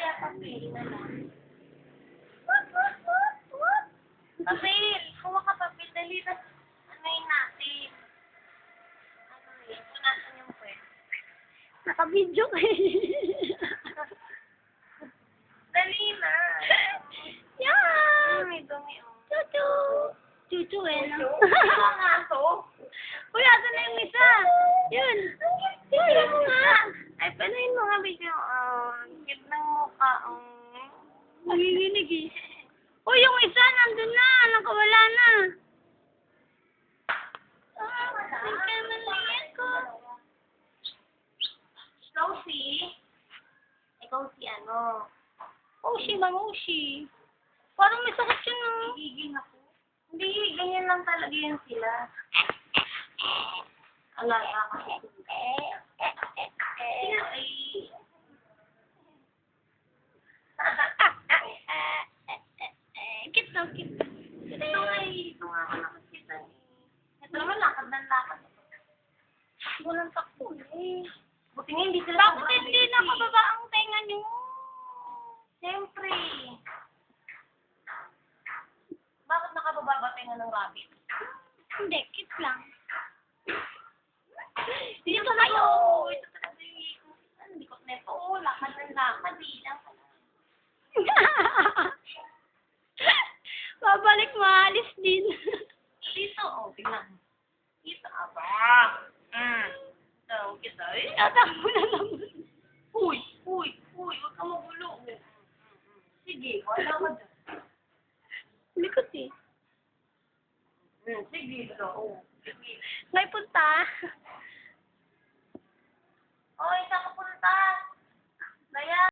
kaya papel na lang. What, what, what, what? Papel! Kuha ka papel. Dali na. Ano yun natin? Ano yun? Punasan yung pwede. Naka-video ka eh. Dali na. Yan! May dumi oh. Chuchu! Chuchu eh, no? Ano nga to? Uy, asan na yung isa? Yun! Yun mo nga! Ay, panayin mo nga video. Oh, cute ng mukha. Oh. Nanginginig eh. Uy, yung isa nandun na. Nakawala na. Ah, ko. Si... Ikaw si ano? Ushi, mangushi. Parang may sakit yun ah. Gigiging ako. Hindi, ganyan lang talaga yun sila. Alaga kasi. Sila ay... Kit daw, kit. Ito nga eh, ito nga ako nakakita eh. Ito naman ng lakad. Walang takbo eh. Buti nga hindi sila Bakit hindi eh. nakababa ang tenga niyo? Siyempre. Bakit nakababa ba tayo ng rabbit? Hindi, kit lang. Dito kayo! Ito talaga yung hindi ko neto. Lakad ng lakad. Bilang Babalik maalis din. Dito, oh, tingnan. Dito, aba. Mm. So, kita eh. Tatakbo na naman. Uy, uy, uy, huwag ka magulo. Sige, wala ka dyan. Likot eh. Sige. Oh, sige. May punta.